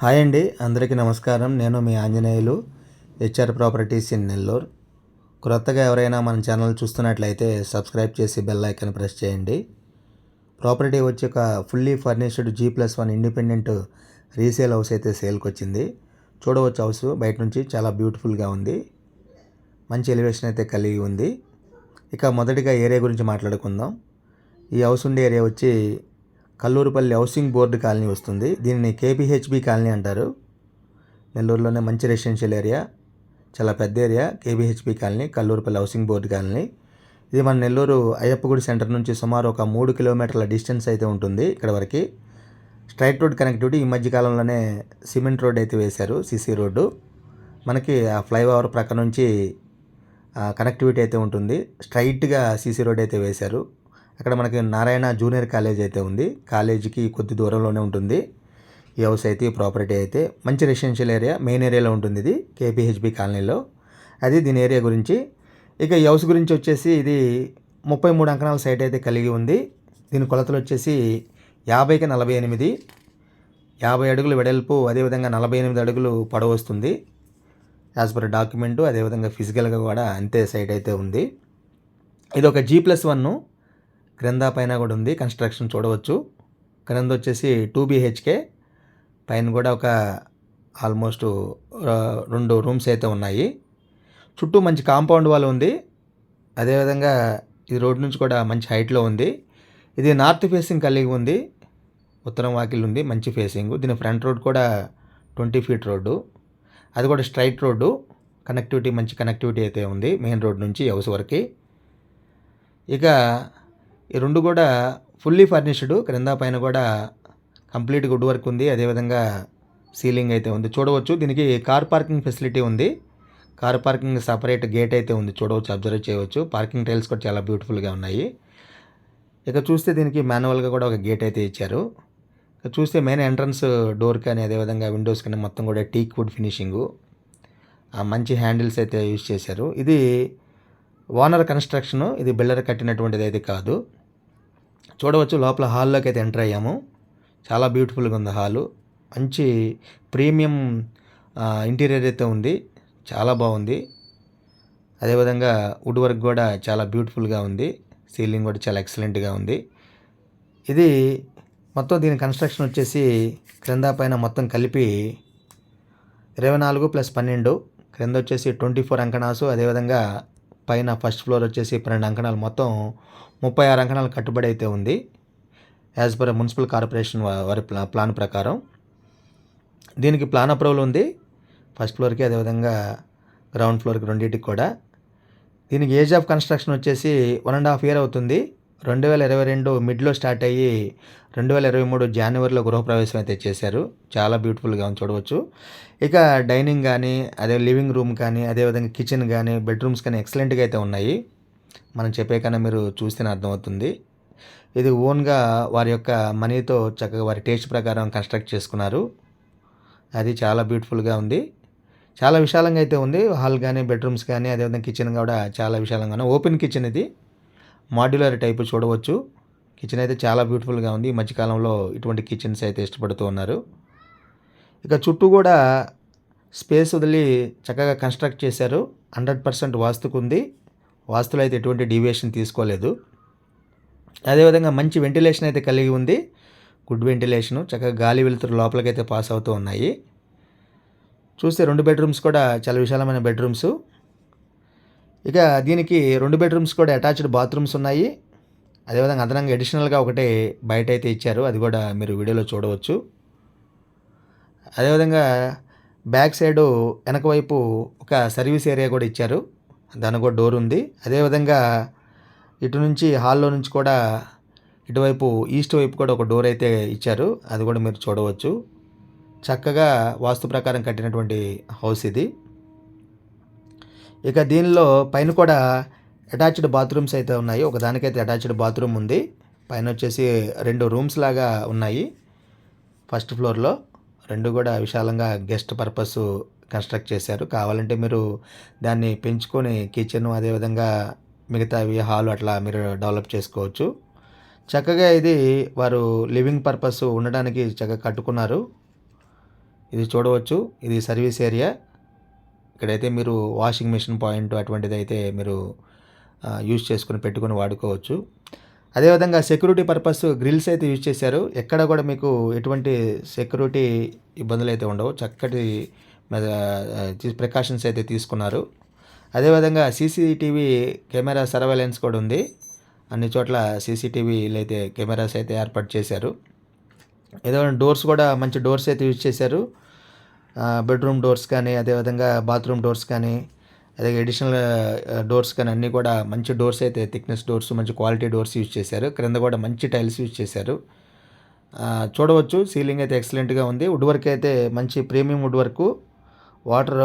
Hi అండి అందరికీ నమస్కారం. నేను మీ Anjaneyulu HR properties in Nellore. క్రొత్తగా ఎవరైనా మన ఛానల్ చూస్తున్నట్లయితే సబ్స్క్రైబ్ చేసి బెల్ ఐకాన్ ప్రెస్ చేయండి. ప్రాపర్టీ వచ్చి ఒక fully furnished G plus one independent resale house అయితే సేల్కి వచ్చింది చూడవచ్చు హౌస్ బయట నుంచి చాలా బ్యూటిఫుల్గా ఉంది. మంచి ఎలివేషన్ అయితే కలిగి ఉంది. ఇక మొదటిగా ఏరియా గురించి మాట్లాడుకుందాం. ఈ హౌస్ ఉండే ఏరియా వచ్చి కల్లూరుపల్లి హౌసింగ్ బోర్డు కాలనీ వస్తుంది. దీనిని కేపీహెచ్బి కాలనీ అంటారు. నెల్లూరులోనే మంచి రెసిడెన్షియల్ ఏరియా. చాలా పెద్ద area. KBHB colony Kallurupalli housing board colony. ఇది మన నెల్లూరు అయ్యప్పగుడి సెంటర్ నుంచి సుమారు ఒక మూడు కిలోమీటర్ల డిస్టెన్స్ అయితే ఉంటుంది ఇక్కడ వరకు. స్ట్రైట్ రోడ్ కనెక్టివిటీ ఈ మధ్య కాలంలోనే సిమెంట్ రోడ్ అయితే వేశారు సిసి రోడ్డు. మనకి ఆ ఫ్లైఓవర్ ప్రక్క నుంచి కనెక్టివిటీ అయితే ఉంటుంది. స్ట్రైట్గా సీసీ రోడ్ అయితే వేశారు. అక్కడ మనకి నారాయణ జూనియర్ కాలేజ్ అయితే ఉంది. కాలేజీకి కొద్ది దూరంలోనే ఉంటుంది. ఈ హౌస్ అయితే ఈ ప్రాపర్టీ అయితే మంచి రెసిడెన్షియల్ ఏరియా మెయిన్ ఏరియాలో ఉంటుంది ఇది కేపీహెచ్బి కాలనీలో. అది దీని ఏరియా గురించి. ఇక ఈ హౌస్ గురించి వచ్చేసి ఇది ముప్పై మూడు అంకణాల సైట్ అయితే కలిగి ఉంది. దీని కొలతలు వచ్చేసి యాభైకి నలభై ఎనిమిది యాభై అడుగులు వెడల్పు అదేవిధంగా నలభై ఎనిమిది అడుగులు పొడవు వస్తుంది. యాజ్ పర్ డాక్యుమెంటు అదేవిధంగా ఫిజికల్గా కూడా అంతే సైట్ అయితే ఉంది. ఇది ఒక జీ ప్లస్ వన్ క్రింద పైన కూడా ఉంది కన్స్ట్రక్షన్ చూడవచ్చు. క్రింద వచ్చేసి టూ బీహెచ్కే పైన కూడా ఒక ఆల్మోస్ట్ రెండు రూమ్స్ అయితే ఉన్నాయి. చుట్టూ మంచి కాంపౌండ్ వాల్ ఉంది. అదేవిధంగా ఇది రోడ్ నుంచి కూడా మంచి హైట్లో ఉంది. ఇది నార్త్ ఫేసింగ్ కలిగి ఉంది. ఉత్తరం వాకిల్ ఉంది మంచి ఫేసింగ్. దీని ఫ్రంట్ రోడ్ కూడా ట్వంటీ ఫీట్ రోడ్డు. అది కూడా స్ట్రైట్ రోడ్డు. కనెక్టివిటీ మంచి కనెక్టివిటీ అయితే ఉంది మెయిన్ రోడ్ నుంచి హౌస్ వరకు. ఇక ఈ రెండు కూడా ఫుల్లీ ఫర్నిష్డ్ క్రింద పైన కూడా కంప్లీట్ గుడ్ వర్క్ ఉంది. అదేవిధంగా సీలింగ్ అయితే ఉంది. చూడవచ్చు దీనికి కార్ పార్కింగ్ ఫెసిలిటీ ఉంది. కార్ పార్కింగ్ సపరేట్ గేట్ అయితే ఉంది. చూడవచ్చు అబ్జర్వ్ చేయవచ్చు. పార్కింగ్ టైల్స్ కూడా చాలా బ్యూటిఫుల్గా ఉన్నాయి. ఇక చూస్తే దీనికి మాన్యువల్గా కూడా ఒక గేట్ అయితే ఇచ్చారు. ఇక చూస్తే మెయిన్ ఎంట్రన్స్ డోర్ కానీ అదేవిధంగా విండోస్ కానీ మొత్తం కూడా టీక్ వుడ్ ఫినిషింగు మంచి హ్యాండిల్స్ అయితే యూజ్ చేశారు. ఇది ఓనర్ కన్స్ట్రక్షన్ ఇది బిల్డర్ కట్టినటువంటిది అయితే కాదు. చూడవచ్చు లోపల హాల్లోకి అయితే ఎంటర్ అయ్యాము. చాలా బ్యూటిఫుల్గా ఉంది హాలు. మంచి ప్రీమియం ఇంటీరియర్ అయితే ఉంది. చాలా బాగుంది. అదేవిధంగా వుడ్ వర్క్ కూడా చాలా బ్యూటిఫుల్గా ఉంది. సీలింగ్ కూడా చాలా ఎక్సలెంట్గా ఉంది. ఇది మొత్తం దీని కన్స్ట్రక్షన్ వచ్చేసి క్రింద పైన మొత్తం కలిపి ఇరవై నాలుగు ప్లస్ పన్నెండు. క్రింద వచ్చేసి ట్వంటీ ఫోర్ అంకణాసు. అదేవిధంగా పైన ఫస్ట్ ఫ్లోర్ వచ్చేసి పన్నెండు అంకణాలు మొత్తం ముప్పై ఆరు అంకణాలు కట్టుబడి అయితే ఉంది. యాజ్ పర్ మున్సిపల్ కార్పొరేషన్ వారి ప్లాన్ ప్రకారం. దీనికి ప్లాన్ అప్రూవల్ ఉంది. ఫస్ట్ ఫ్లోర్కి అదేవిధంగా గ్రౌండ్ ఫ్లోర్కి రెండింటికి కూడా. దీనికి ఏజ్ ఆఫ్ కన్స్ట్రక్షన్ వచ్చేసి వన్ అండ్ హాఫ్ ఇయర్ అవుతుంది. రెండు వేల ఇరవై రెండు మిడ్లో స్టార్ట్ అయ్యి రెండు వేల ఇరవై మూడు జనవరిలో గృహప్రవేశం అయితే చేశారు. చాలా బ్యూటిఫుల్గా ఉంది చూడవచ్చు. ఇక డైనింగ్ కానీ అదే లివింగ్ రూమ్ కానీ అదేవిధంగా కిచెన్ కానీ బెడ్రూమ్స్ కానీ ఎక్సలెంట్గా అయితే ఉన్నాయి. మనం చెప్పే కన్నా మీరు చూస్తేనే అర్థమవుతుంది. ఇది ఓన్గా వారి యొక్క మనీతో చక్కగా వారి టేస్ట్ ప్రకారం కన్స్ట్రక్ట్ చేసుకున్నారు. అది చాలా బ్యూటిఫుల్గా ఉంది. చాలా విశాలంగా అయితే ఉంది. హాల్ కానీ బెడ్రూమ్స్ కానీ అదేవిధంగా కిచెన్ కూడా చాలా విశాలంగా ఓపెన్ కిచెన్ ఇది. మాడ్యులర్ టైపు చూడవచ్చు. కిచెన్ అయితే చాలా బ్యూటిఫుల్గా ఉంది. ఈ మధ్యకాలంలో ఇటువంటి కిచెన్స్ అయితే ఇష్టపడుతూ ఉన్నారు. ఇక చుట్టూ కూడా స్పేస్ వదిలి చక్కగా కన్స్ట్రక్ట్ చేశారు. హండ్రెడ్ పర్సెంట్ వాస్తుకుంది. వాస్తులు వాస్తులో అయితే ఎటువంటి డీవియేషన్ తీసుకోలేదు. అదేవిధంగా మంచి వెంటిలేషన్ అయితే కలిగి ఉంది. గుడ్ వెంటిలేషను చక్కగా గాలి వెలుతురు లోపలికైతే పాస్ అవుతూ ఉన్నాయి. చూస్తే రెండు బెడ్రూమ్స్ కూడా చాలా విశాలమైన బెడ్రూమ్స్ ఇక దీనికి రెండు బెడ్రూమ్స్ కూడా అటాచ్డ్ బాత్రూమ్స్ ఉన్నాయి. అదేవిధంగా అదనంగా అడిషనల్గా ఒకటే బయట అయితే ఇచ్చారు. అది కూడా మీరు వీడియోలో చూడవచ్చు. అదేవిధంగా బ్యాక్ సైడు వెనక వైపు ఒక సర్వీస్ ఏరియా కూడా ఇచ్చారు. దానికి కూడా డోర్ ఉంది. అదేవిధంగా ఇటు నుంచి హాల్లో నుంచి కూడా ఇటువైపు ఈస్ట్ వైపు కూడా ఒక డోర్ అయితే ఇచ్చారు. అది కూడా మీరు చూడవచ్చు. చక్కగా వాస్తు ప్రకారం కట్టినటువంటి హౌస్ ఇది. ఇక దీనిలో పైన కూడా అటాచ్డ్ బాత్రూమ్స్ అయితే ఉన్నాయి. ఒకదానికైతే అటాచ్డ్ బాత్రూమ్ ఉంది. పైన వచ్చేసి రెండు రూమ్స్ లాగా ఉన్నాయి. ఫస్ట్ ఫ్లోర్లో రెండు కూడా విశాలంగా గెస్ట్ పర్పస్ కన్స్ట్రక్ట్ చేశారు. కావాలంటే మీరు దాన్ని పెంచుకొని కిచెన్ అదేవిధంగా మిగతావి హాల్ అట్లా మీరు డెవలప్ చేసుకోవచ్చు. చక్కగా ఇది వారు లివింగ్ పర్పస్ ఉండడానికి చక్కగా కట్టుకున్నారు. ఇది చూడవచ్చు. ఇది సర్వీస్ ఏరియా. ఇక్కడైతే మీరు వాషింగ్ మిషన్ పాయింట్ అటువంటిది అయితే మీరు యూజ్ చేసుకుని పెట్టుకుని వాడుకోవచ్చు. అదేవిధంగా సెక్యూరిటీ పర్పస్ గ్రిల్స్ అయితే యూజ్ చేశారు. ఎక్కడ కూడా మీకు ఎటువంటి సెక్యూరిటీ ఇబ్బందులు అయితే ఉండవు. చక్కటి ప్రికాషన్స్ అయితే తీసుకున్నారు. అదేవిధంగా సీసీటీవీ కెమెరా సర్వైలెన్స్ కూడా ఉంది. అన్ని చోట్ల సీసీటీవీలు అయితే కెమెరాస్ అయితే ఏర్పాటు చేశారు. ఏదో డోర్స్ కూడా మంచి డోర్స్ అయితే యూజ్ చేశారు. బెడ్రూమ్ డోర్స్ కానీ అదేవిధంగా బాత్రూమ్ డోర్స్ కానీ అదే అడిషనల్ డోర్స్ కానీ అన్నీ కూడా మంచి డోర్స్ అయితే థిక్నెస్ డోర్స్ మంచి క్వాలిటీ డోర్స్ యూజ్ చేశారు. క్రింద కూడా మంచి టైల్స్ యూజ్ చేశారు. చూడవచ్చు. సీలింగ్ అయితే ఎక్సలెంట్గా ఉంది. వుడ్ వర్క్ అయితే మంచి premium wood work water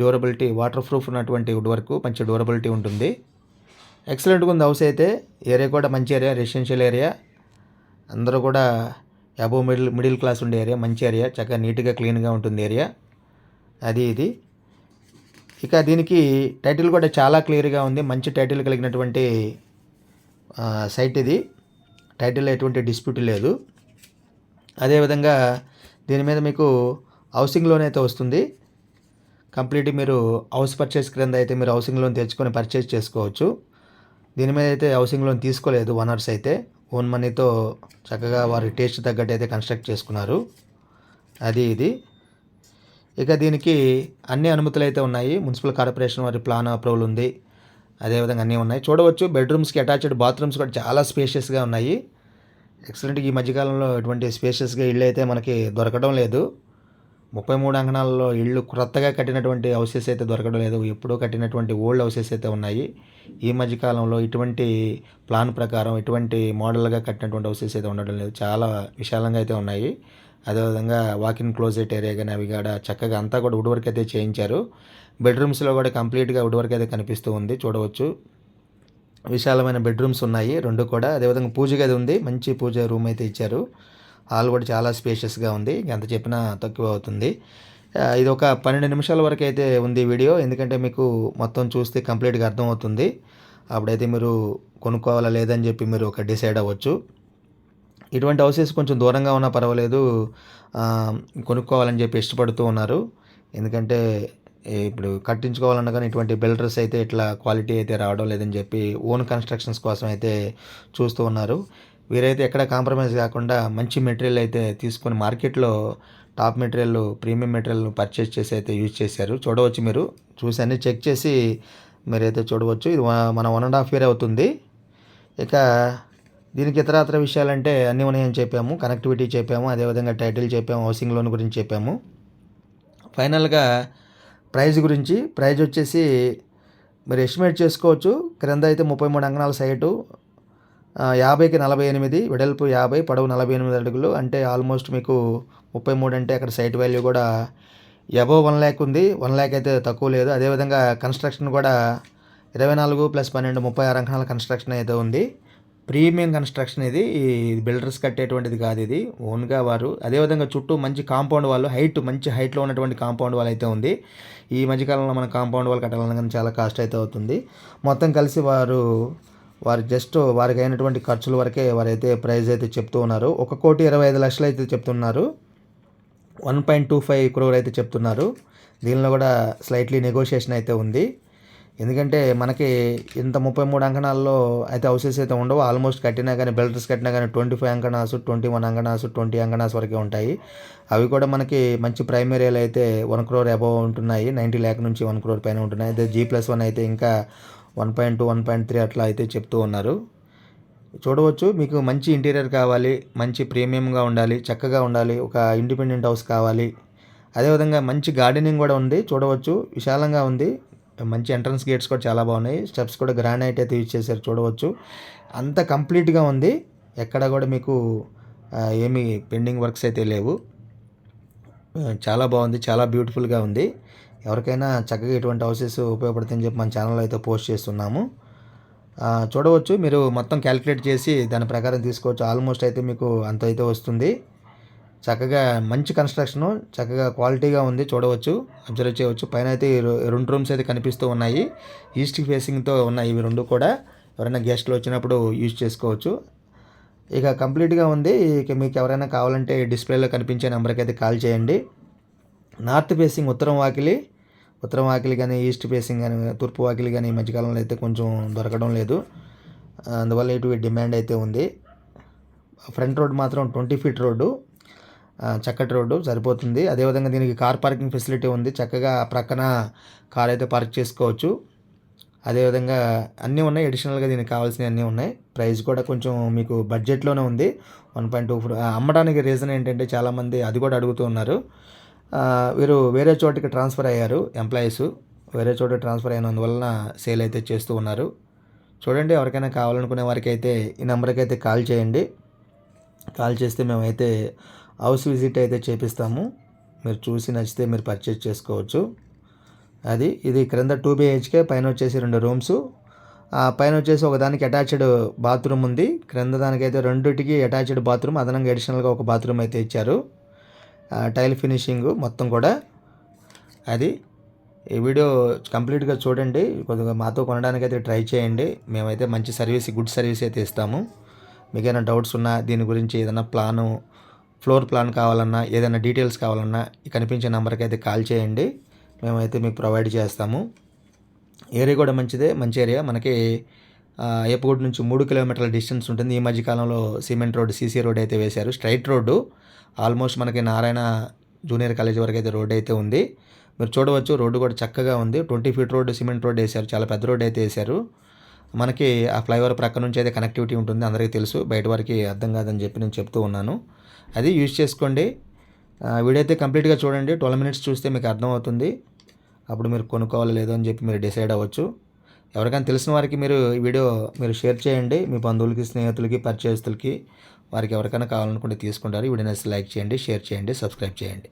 durability water proof ఉన్నటువంటి వుడ్ వర్క్ మంచి డ్యూరబిలిటీ ఉంటుంది. ఎక్సలెంట్గా ఉంది హౌస్ అయితే. ఏరియా కూడా మంచి ఏరియా రెసిడెన్షియల్ ఏరియా అందరూ కూడా అబోవ్ మిడిల్ మిడిల్ క్లాస్ ఉండే ఏరియా మంచి ఏరియా చక్కగా నీట్గా క్లీన్గా ఉంటుంది ఏరియా అది ఇది. ఇక దీనికి టైటిల్ కూడా చాలా క్లియర్గా ఉంది. మంచి టైటిల్ కలిగినటువంటి సైట్ ఇది. టైటిల్ ఎటువంటి డిస్ప్యూట్ లేదు. అదేవిధంగా దీని మీద మీకు హౌసింగ్ లోన్ అయితే వస్తుంది. కంప్లీట్ మీరు హౌస్ పర్చేస్ క్రింద అయితే మీరు హౌసింగ్ లోన్ తెచ్చుకొని పర్చేస్ చేసుకోవచ్చు. దీని మీద అయితే హౌసింగ్ లోన్ తీసుకోలేదు ఓనర్స్ అయితే. ఓన్ మనీతో చక్కగా వారి టేస్ట్ తగ్గట్టు అయితే కన్స్ట్రక్ట్ చేసుకున్నారు. అది ఇది. ఇక దీనికి అన్ని అనుమతులు అయితే ఉన్నాయి. మున్సిపల్ కార్పొరేషన్ వారి ప్లాన్ అప్రూవల్ ఉంది. అదేవిధంగా అన్నీ ఉన్నాయి. చూడవచ్చు బెడ్రూమ్స్కి అటాచ్డ్ బాత్రూమ్స్ కూడా చాలా స్పేషియస్గా ఉన్నాయి. ఎక్సలెంట్ ఈ మధ్యకాలంలో ఇటువంటి స్పేషియస్గా ఇళ్ళు అయితే మనకి దొరకడం లేదు. ముప్పై మూడు అంకణాలలో ఇళ్ళు క్రొత్తగా కట్టినటువంటి హౌసెస్ అయితే దొరకడం లేదు. ఎప్పుడో కట్టినటువంటి ఓల్డ్ హౌసెస్ అయితే ఉన్నాయి. ఈ మధ్యకాలంలో ఇటువంటి ప్లాన్ ప్రకారం ఇటువంటి మోడల్గా కట్టినటువంటి హౌసెస్ అయితే ఉండడం లేదు. చాలా విశాలంగా అయితే ఉన్నాయి. అదేవిధంగా వాకిన్ క్లోజెట్ ఏరియా కానీ అవి కూడా చక్కగా అంతా కూడా వుడ్ వర్క్ అయితే చేయించారు. బెడ్రూమ్స్లో కూడా కంప్లీట్గా వుడ్ వర్క్ అయితే కనిపిస్తూ ఉంది. చూడవచ్చు. విశాలమైన బెడ్రూమ్స్ ఉన్నాయి. రెండు కూడా. అదేవిధంగా పూజ గది ఉంది. మంచి పూజ రూమ్ అయితే ఇచ్చారు. హాల్ కూడా చాలా స్పేషియస్గా ఉంది. ఎంత చెప్పినా తక్కువ అవుతుంది. ఇది ఒక పన్నెండు నిమిషాల వరకు అయితే ఉంది వీడియో. ఎందుకంటే మీకు మొత్తం చూస్తే కంప్లీట్గా అర్థమవుతుంది. అప్పుడైతే మీరు కొనుక్కోవాలా లేదని చెప్పి మీరు ఒక డిసైడ్ అవ్వచ్చు. ఇటువంటి హౌసెస్ కొంచెం దూరంగా ఉన్నా పర్వాలేదు. కొనుక్కోవాలని చెప్పి ఇష్టపడుతూ ఉన్నారు. ఎందుకంటే ఇప్పుడు కట్టించుకోవాలన్నా కానీ ఇటువంటి బిల్డర్స్ అయితే ఇట్లా క్వాలిటీ అయితే రావడం లేదని చెప్పి ఓన్ కన్స్ట్రక్షన్స్ కోసం అయితే చూస్తూ ఉన్నారు. వీరైతే ఎక్కడ కాంప్రమైజ్ కాకుండా మంచి మెటీరియల్ అయితే తీసుకొని మార్కెట్లో top material premium material purchase చేసి అయితే యూజ్ చేశారు. చూడవచ్చు మీరు. చూసి అన్నీ చెక్ చేసి మీరైతే చూడవచ్చు. ఇది మన వన్ అండ్ హాఫ్ ఇయర్ అవుతుంది. ఇక దీనికి ఇతరత్ర విషయాలంటే అన్నీ ఉన్నాయని చెప్పాము. కనెక్టివిటీ చెప్పాము. అదేవిధంగా టైటిల్ చెప్పాము. హౌసింగ్ లోన్ గురించి చెప్పాము. ఫైనల్గా ప్రైజ్ గురించి. ప్రైజ్ వచ్చేసి మీరు ఎస్టిమేట్ చేసుకోవచ్చు. క్రింద అయితే ముప్పై మూడు అంకణాల సైటు యాభైకి నలభై ఎనిమిది వెడల్పు యాభై పొడవు నలభై ఎనిమిది అడుగులు. అంటే ఆల్మోస్ట్ మీకు ముప్పై మూడు అంటే అక్కడ సైట్ వాల్యూ కూడా ఎబో వన్ ల్యాక్ ఉంది. వన్ ల్యాక్ అయితే తక్కువ లేదు. అదేవిధంగా కన్స్ట్రక్షన్ కూడా ఇరవై నాలుగు ప్లస్ పన్నెండు ముప్పై ఆరు అంకణాల కన్స్ట్రక్షన్ అయితే ఉంది. ప్రీమియం కన్స్ట్రక్షన్ ఇది. ఈ బిల్డర్స్ కట్టేటువంటిది కాదు ఇది. ఓన్గా వారు. అదేవిధంగా చుట్టూ మంచి కాంపౌండ్ వాళ్ళు హైట్ మంచి హైట్లో ఉన్నటువంటి కాంపౌండ్ వాల్ అయితే ఉంది. ఈ మధ్యకాలంలో మన కాంపౌండ్ వాల్ కట్టాలన్నా కానీ చాలా కాస్ట్ అయితే అవుతుంది. మొత్తం కలిసి వారు వారు జస్ట్ వారికి అయినటువంటి ఖర్చుల వరకే వారైతే ప్రైస్ అయితే చెప్తూ ఉన్నారు. ఒక కోటి ఇరవై ఐదు లక్షలు అయితే చెప్తున్నారు. One point two five crore అయితే చెప్తున్నారు. దీనిలో కూడా స్లైట్లీ నెగోషియేషన్ అయితే ఉంది. ఎందుకంటే మనకి ఇంత ముప్పై మూడు అంకణాల్లో అయితే హౌసెస్ అయితే ఉండవు. ఆల్మోస్ట్ కట్టినా కానీ బిల్డర్స్ కట్టినా కానీ ట్వంటీ ఫైవ్ అంకణాసు ట్వంటీ వన్ అంకణాసు ట్వంటీ అంకణాస్ వరకే ఉంటాయి. అవి కూడా మనకి మంచి ప్రైమరీలు అయితే వన్ క్రోర్ అబవ్ ఉంటున్నాయి. నైంటీ ల్యాక్ నుంచి వన్ క్రోర్ పైన ఉంటున్నాయి. అదే జీ ప్లస్ వన్ అయితే ఇంకా one point two one point three అట్లా అయితే చెప్తూ ఉన్నారు. చూడవచ్చు మీకు మంచి ఇంటీరియర్ కావాలి మంచి ప్రీమియంగా ఉండాలి చక్కగా ఉండాలి ఒక ఇండిపెండెంట్ హౌస్ కావాలి. అదేవిధంగా మంచి గార్డెనింగ్ కూడా ఉంది చూడవచ్చు విశాలంగా ఉంది. మంచి ఎంట్రన్స్ గేట్స్ కూడా చాలా బాగున్నాయి స్టెప్స్ కూడా గ్రానైట్ అయితే యూజ్ చేశారు చూడవచ్చు. అంత కంప్లీట్గా ఉంది ఎక్కడ కూడా మీకు ఏమి ఏమీ పెండింగ్ వర్క్స్ అయితే లేవు. చాలా బాగుంది చాలా బ్యూటిఫుల్గా ఉంది. ఎవరికైనా చక్కగా ఇటువంటి హౌసెస్ ఉపయోగపడుతుందని చెప్పి మన ఛానల్లో అయితే పోస్ట్ చేస్తున్నాము. చూడవచ్చు. మీరు మొత్తం క్యాలిక్యులేట్ చేసి దాని ప్రకారం తీసుకోవచ్చు. ఆల్మోస్ట్ అయితే మీకు అంత అయితే వస్తుంది. చక్కగా మంచి కన్స్ట్రక్షను చక్కగా క్వాలిటీగా ఉంది. చూడవచ్చు. అబ్జర్వ్ చేయవచ్చు. పైన అయితే రెండు రూమ్స్ అయితే కనిపిస్తూ ఉన్నాయి. ఈస్ట్ ఫేసింగ్తో ఉన్నాయి ఇవి రెండు కూడా. ఎవరైనా గెస్ట్లు వచ్చినప్పుడు యూజ్ చేసుకోవచ్చు. ఇక కంప్లీట్గా ఉంది. ఇక మీకు ఎవరైనా కావాలంటే డిస్ప్లేలో కనిపించే నెంబర్కి అయితే కాల్ చేయండి. నార్త్ ఫేసింగ్ ఉత్తరం వాకిలి ఉత్తరం వాకిలి కానీ ఈస్ట్ ఫేసింగ్ కానీ తూర్పు వాకిలి కానీ ఈ మధ్యకాలంలో అయితే కొంచెం దొరకడం లేదు. అందువల్ల ఇటు డిమాండ్ అయితే ఉంది. ఫ్రంట్ రోడ్ మాత్రం ట్వంటీ ఫీట్ రోడ్డు చక్కటి రోడ్డు సరిపోతుంది. అదేవిధంగా దీనికి కార్ పార్కింగ్ ఫెసిలిటీ ఉంది. చక్కగా ప్రక్కన కార్ అయితే పార్క్ చేసుకోవచ్చు. అదేవిధంగా అన్నీ ఉన్నాయి. అడిషనల్గా దీనికి కావాల్సినవి అన్నీ ఉన్నాయి. ప్రైస్ కూడా కొంచెం మీకు బడ్జెట్లోనే ఉంది. వన్ పాయింట్ టూ అమ్మడానికి రీజన్ ఏంటంటే చాలామంది అది కూడా అడుగుతూ ఉన్నారు. వీరు వేరే చోటికి ట్రాన్స్ఫర్ అయ్యారు ఎంప్లాయీస్. వేరే చోట ట్రాన్స్ఫర్ అయినందువలన సేల్ అయితే చేస్తూ ఉన్నారు. చూడండి ఎవరికైనా కావాలనుకునే వారికి అయితే ఈ నెంబర్కి అయితే కాల్ చేయండి. కాల్ చేస్తే మేమైతే హౌస్ విజిట్ అయితే చేపిస్తాము. మీరు చూసి నచ్చితే మీరు పర్చేజ్ చేసుకోవచ్చు. అది ఇది క్రింద టూ బిహెచ్కే పైన వచ్చేసి రెండు రూమ్స్. పైన వచ్చేసి ఒకదానికి అటాచ్డ్ బాత్రూమ్ ఉంది. క్రింద దానికైతే రెండిటికి అటాచ్డ్ బాత్రూమ్. అదనంగా అడిషనల్గా ఒక బాత్రూమ్ అయితే ఇచ్చారు. టైల్ ఫినిషింగ్ మొత్తం కూడా అది ఈ వీడియో కంప్లీట్గా చూడండి. కొద్దిగా మాతో కొనడానికి అయితే ట్రై చేయండి. మేమైతే మంచి సర్వీస్ గుడ్ సర్వీస్ అయితే ఇస్తాము. మీకు ఏమైనా డౌట్స్ ఉన్నా దీని గురించి ఏదైనా ప్లాను ఫ్లోర్ ప్లాన్ కావాలన్నా ఏదైనా డీటెయిల్స్ కావాలన్నా కనిపించే నెంబర్కి అయితే కాల్ చేయండి. మేమైతే మీకు ప్రొవైడ్ చేస్తాము. ఏరియా కూడా మంచిదే మంచి ఏరియా. మనకి ఆ, ఏపగూడ నుంచి మూడు కిలోమీటర్ల డిస్టెన్స్ ఉంటుంది. ఈ మధ్యకాలంలో సిమెంట్ రోడ్ సీసీ రోడ్ అయితే వేశారు. Straight road. ఆల్మోస్ట్ మనకి నారాయణ జూనియర్ కాలేజ్ వరకు అయితే రోడ్ అయితే ఉంది. మీరు చూడవచ్చు రోడ్డు కూడా చక్కగా ఉంది. Twenty feet road cement road వేశారు. చాలా పెద్ద రోడ్ అయితే వేశారు. మనకి ఆ ఫ్లైఓవర్ ప్రక్క నుంచి అయితే కనెక్టివిటీ ఉంటుంది అందరికీ తెలుసు. బయట వారికి అర్థం కాదని చెప్పి నేను చెప్తూ ఉన్నాను. అది యూజ్ చేసుకోండి. వీడియో అయితే కంప్లీట్గా చూడండి. ట్వెల్వ్ మినిట్స్ చూస్తే మీకు అర్థమవుతుంది. అప్పుడు మీరు కొనుక్కోవాలి లేదో అని చెప్పి మీరు డిసైడ్ అవ్వచ్చు. ఎవరికైనా తెలిసిన వారికి మీరు ఈ వీడియో మీరు షేర్ చేయండి. మీ బంధువులకి స్నేహితులకి పరిచయస్తులకి. వారికి ఎవరికైనా కావాలనుకుంటే తీసుకుంటారు. ఈ వీడియో లైక్ చేయండి షేర్ చేయండి సబ్స్క్రైబ్ చేయండి.